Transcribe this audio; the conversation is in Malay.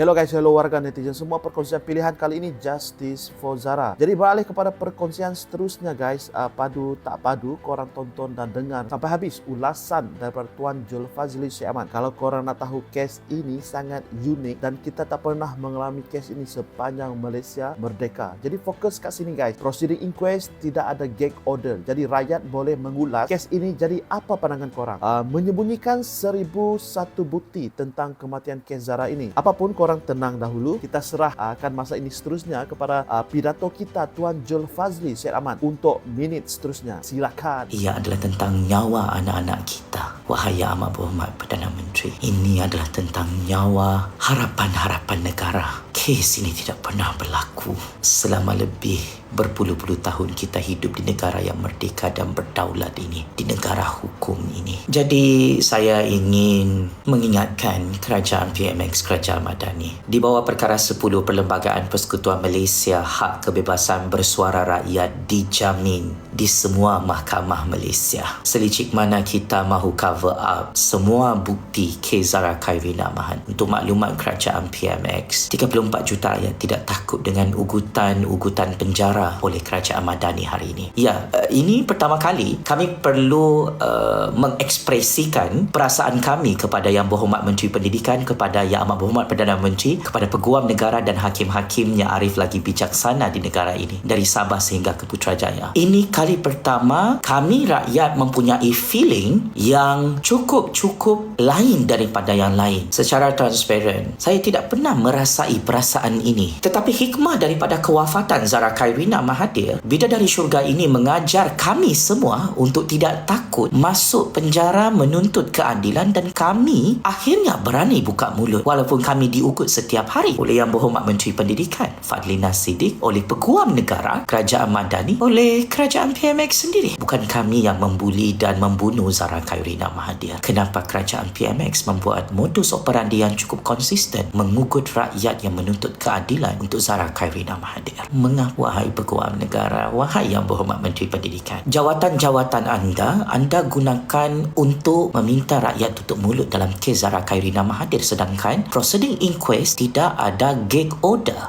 Hello guys, hello warga netizen semua perkongsian pilihan kali ini Justice for Zara. Jadi beralih kepada perkongsian seterusnya guys, uh, padu tak padu korang tonton dan dengar sampai habis ulasan daripada Tuan Jul Fazli Syed Ahmad. Kalau korang nak tahu kes ini sangat unik dan kita tak pernah mengalami kes ini sepanjang Malaysia merdeka. Jadi fokus kat sini guys. Proceeding inquest tidak ada gag order. Jadi rakyat boleh mengulas kes ini jadi apa pandangan korang? Uh, menyembunyikan seribu satu bukti tentang kematian kes Zara ini. Apapun korang tenang dahulu. Kita serah uh, akan masa ini seterusnya kepada uh, pidato kita Tuan Jul Fazli Syed Ahmad untuk minit seterusnya. Silakan. Ia adalah tentang nyawa anak-anak kita. Wahai Yang Amat Berhormat Perdana Menteri, ini adalah tentang nyawa harapan-harapan negara. Kes ini tidak pernah berlaku selama lebih berpuluh-puluh tahun kita hidup di negara yang merdeka dan berdaulat ini, di negara hukum ini. Jadi saya ingin mengingatkan kerajaan PMX Kerajaan Madani di bawah perkara 10 Perlembagaan Persekutuan Malaysia Hak Kebebasan Bersuara Rakyat dijamin di semua mahkamah Malaysia. Selicik mana kita mahu cover up semua bukti kes Zara Khairina Mahan. Untuk maklumat kerajaan PMX, 34 juta rakyat tidak takut dengan ugutan-ugutan penjara oleh kerajaan Madani hari ini. Ya, uh, ini pertama kali kami perlu uh, mengekspresikan perasaan kami kepada Yang Berhormat Menteri Pendidikan, kepada Yang Amat Berhormat Perdana Menteri, kepada peguam negara dan hakim-hakim yang arif lagi bijaksana di negara ini dari Sabah sehingga ke Putrajaya. Ini kali pertama kami rakyat mempunyai feeling yang cukup-cukup lain daripada yang lain. Secara transparent, saya tidak pernah merasai perasaan ini. Tetapi hikmah daripada kewafatan Zara Khairina Mahathir, bidadari syurga ini mengajar kami semua untuk tidak takut masuk penjara menuntut keadilan dan kami akhirnya berani buka mulut walaupun kami diugut setiap hari oleh Yang Berhormat Menteri Pendidikan Fadlina Siddiq, oleh Peguam Negara, Kerajaan Madani, oleh Kerajaan PMX sendiri. Bukan kami yang membuli dan membunuh Zara Khairina Mahathir. Kenapa Kerajaan PMX membuat modus operandi yang cukup konsisten mengugut rakyat yang menuntut keadilan untuk Zara Khairina Mahathir? Mengapa wahai Peguam Negara, wahai Yang Berhormat Menteri Pendidikan, jawatan-jawatan anda, anda gunakan untuk meminta rakyat tutup mulut dalam kes Zara Khairina Mahathir sedangkan proceeding inquest tidak ada gag order